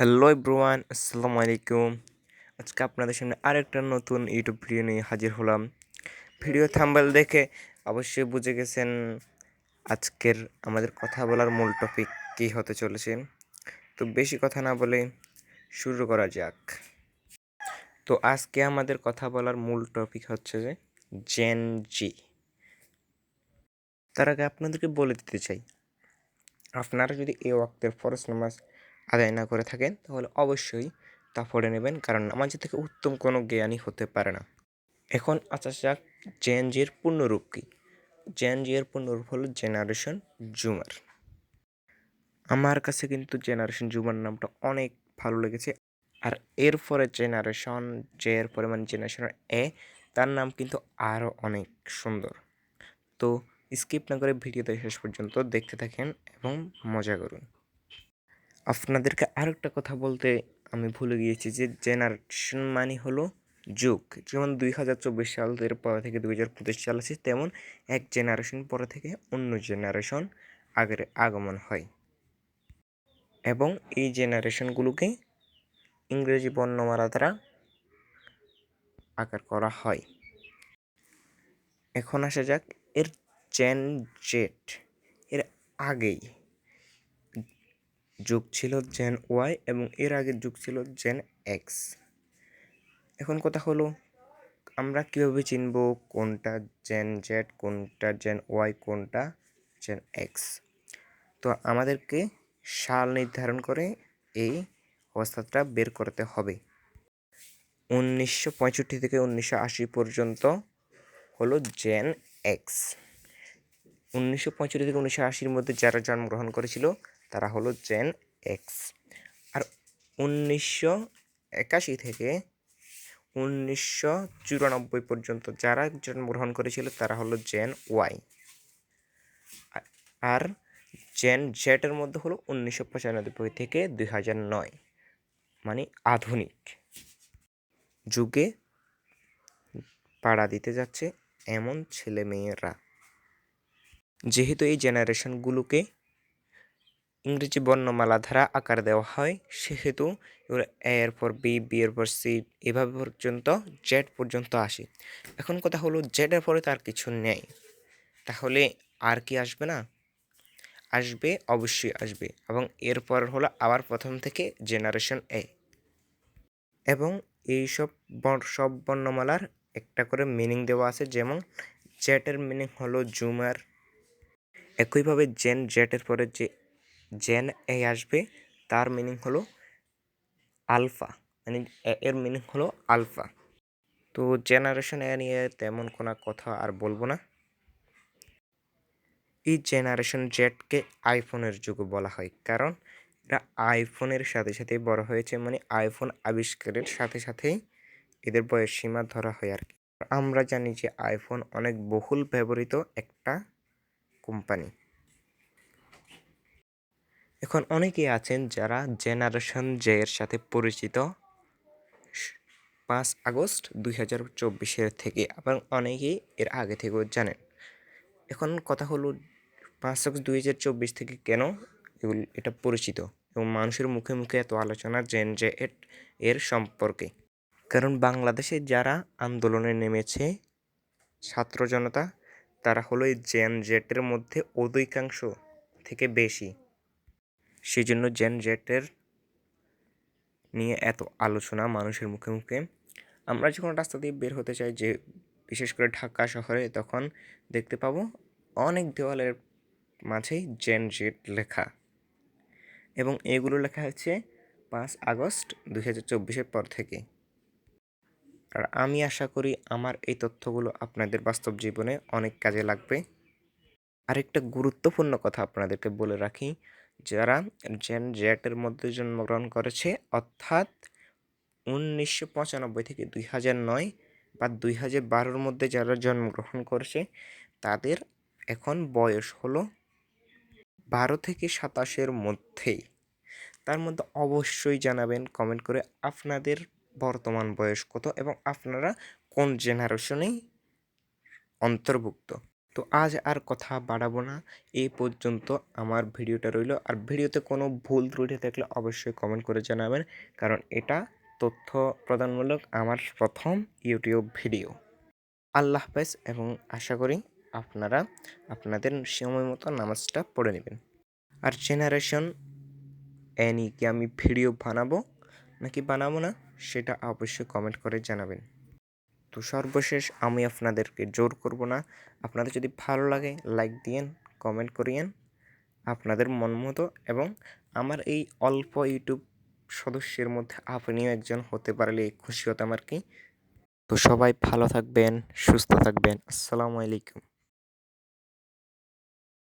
Hello everyone, আসসালামু আলাইকুম। আজকে আপনাদের সামনে আরেকটা নতুন ইউটিউব ভিডিও নিয়ে হাজির হলাম। ভিডিও থাম্বেল দেখে অবশ্যই বুঝে গেছেন আজকের আমাদের কথা বলার মূল টপিক কী হতে চলেছে। তো বেশি কথা না বলে শুরু করা যাক। তো আজকে আমাদের কথা বলার মূল টপিক হচ্ছে যে জেন জি তার আগে আপনাদেরকে বলে দিতে চাই, আপনারা যদি এই ওয়াক্তের ফরস নামাজ আদায় না করে থাকেন, তাহলে অবশ্যই তা পড়ে নেবেন। কারণ নামাজ থেকে উত্তম কোনো জ্ঞানই হতে পারে না। এখন আসা যাক জেএনজির পূর্ণরূপ কী? জেএনজি এর পূর্ণরূপ হলো জেনারেশন জুমার। আমার কাছে কিন্তু জেনারেশন জুমার নামটা অনেক ভালো লেগেছে। আর এরপরে জেনারেশন, যে এর পরে মানে জেনারেশন এ, তার নাম কিন্তু আরও অনেক সুন্দর। তো স্কিপ না করে ভিডিওতে শেষ পর্যন্ত দেখতে থাকেন এবং মজা করুন। আপনাদেরকে আরেকটা কথা বলতে আমি ভুলে গিয়েছি যে জেনারেশন মানে হলো যুগ। যেমন দুই হাজার চব্বিশ সালের পরে থেকে দুই হাজার পঁচিশ সাল আছে, তেমন এক জেনারেশন পরে থেকে অন্য জেনারেশন আগের আগমন হয়। এবং এই জেনারেশনগুলোকে ইংরেজি বর্ণমালা দ্বারা আকার করা হয়। এখন আসা যাক, এর জেন জেট এর আগেই যুগ ছিল জেন ওয়াই এবং এর আগের যুগ ছিল জেন এক্স এখন কথা হলো, আমরা কীভাবে চিনব কোনটা জেন জেড কোনটা জেন ওয়াই কোনটা জেন এক্স তো আমাদেরকে সাল নির্ধারণ করে এই অবস্থাটা বের করতে হবে। উনিশশো পঁয়ষট্টি থেকে উনিশশো আশি পর্যন্ত হলো জেন এক্স উনিশশো পঁয়ষট্টি থেকে উনিশশো আশির মধ্যে যারা জন্মগ্রহণ করেছিল তারা হলো জেন এক্স আর উনিশশো একাশি থেকে উনিশশো চুরানব্বই পর্যন্ত যারা জন্মগ্রহণ করেছিল তারা হলো জেন ওয়াই আর জেন জেটের মধ্যে হলো উনিশশো পঁচানব্বই থেকে দুই হাজার নয়। মানে আধুনিক। যুগে পাড়া দিতে যাচ্ছে এমন ছেলে মেয়েরা যেহেতু এই জেনারেশনগুলোকে ইংরেজি বর্ণমালা ধারা আকার দেওয়া হয়। সেহেতু এগুলো এর পর বি বি এর পর সি এভাবে পর্যন্ত জেড পর্যন্ত আসে। এখন কথা হলো জেডের পরে তার কিছু নেই। তাহলে আর কি আসবে না? আসবে, অবশ্যই আসবে। এবং এরপর হলো আবার প্রথম থেকে জেনারেশন এ এবং এই সব সব বর্ণমালার একটা করে মিনিং দেওয়া আছে। যেমন জেটের মিনিং হলো জুমার একইভাবে জেন জেটের পরে যে জেন এ আসবে, তার মিনিং হলো আলফা। মানে এর মিনিং হলো আলফা। তো জেনারেশন এ নিয়ে তেমন কোনো কথা আর বলব না। এই জেনারেশন জেটকে আইফোনের যুগ বলা হয়, কারণ এরা আইফোনের সাথে সাথে বড় হয়েছে মানে আইফোন আবিষ্কারের সাথে সাথেই এদের বয়স সীমা ধরা হয় আর কি। আমরা জানি যে আইফোন অনেক বহুল ব্যবহৃত একটা কোম্পানি। এখন অনেকেই আছেন যারা জেনারেশন জে এর সাথে পরিচিত। পাঁচ আগস্ট দুই হাজার চব্বিশের থেকে, এবং অনেকেই এর আগে থেকেও জানেন। এখন কথা হলো, পাঁচ আগস্ট দুই হাজার চব্বিশ থেকে কেন এগুলো, এটা পরিচিত? এবং মানুষের মুখে মুখে এত আলোচনা জেন জে এট, এর সম্পর্কে। কারণ বাংলাদেশে যারা আন্দোলনে নেমেছে, ছাত্র জনতা, তারা হলো এই জেন জেটের মধ্যে অধিকাংশ থেকে বেশি। সেই জন্য জেন জেটের নিয়ে এত আলোচনা মানুষের মুখে মুখে। আমরা যখন রাস্তা দিয়ে বের হতে চাই, যে বিশেষ করে ঢাকা শহরে, তখন দেখতে পাবো অনেক দেওয়ালের মাঝেই জেন জেট লেখা। এবং এগুলো লেখা হচ্ছে পাঁচ আগস্ট দুই হাজার চব্বিশের পর থেকে। আর আমি আশা করি আমার এই তথ্যগুলো আপনাদের বাস্তব জীবনে অনেক কাজে লাগবে। আরেকটা গুরুত্বপূর্ণ কথা আপনাদেরকে বলে রাখি যারা জেন জেটের মধ্যে জন্মগ্রহণ করেছে, অর্থাৎ উনিশশো পঁচানব্বই থেকে দুই হাজার নয় বা দুই হাজার বারোর মধ্যে যারা জন্মগ্রহণ করেছে, তাদের এখন বয়স হলো বারো থেকে সাতাশের মধ্যেই। তার মধ্যে অবশ্যই জানাবেন কমেন্ট করে আপনাদের বর্তমান বয়স কত এবং আপনারা কোন জেনারেশনেই অন্তর্ভুক্ত। তো আজ আর কথা বাড়াবো না। এই পর্যন্ত আমার ভিডিওটা রইল। আর ভিডিওতে কোনো ভুল ত্রুটি থাকলে অবশ্যই কমেন্ট করে জানাবেন। কারণ এটা তথ্য প্রদানমূলক আমার প্রথম ইউটিউব ভিডিও। আল্লাহ হাফেজ এবং আশা করি আপনারা আপনাদের সময় মতো নামাজটা পড়ে নেবেন। আর জেনারেশন এনি কি আমি ভিডিও বানাবো নাকি বানাবো না, সেটা অবশ্যই কমেন্ট করে জানাবেন। তো সর্বশেষ আমি আপনাদেরকে জোর করব না। আপনাদের যদি ভালো লাগে লাইক দিয়েন কমেন্ট করিয়েন। আপনাদের মন মতো এবং আমার এই অল্প ইউটিউব সদস্যের মধ্যে আপনিও একজন হতে পারলে খুশি হতাম আর কি। তো সবাই ভালো থাকবেন, সুস্থ থাকবেন। আসসালামু আলাইকুম।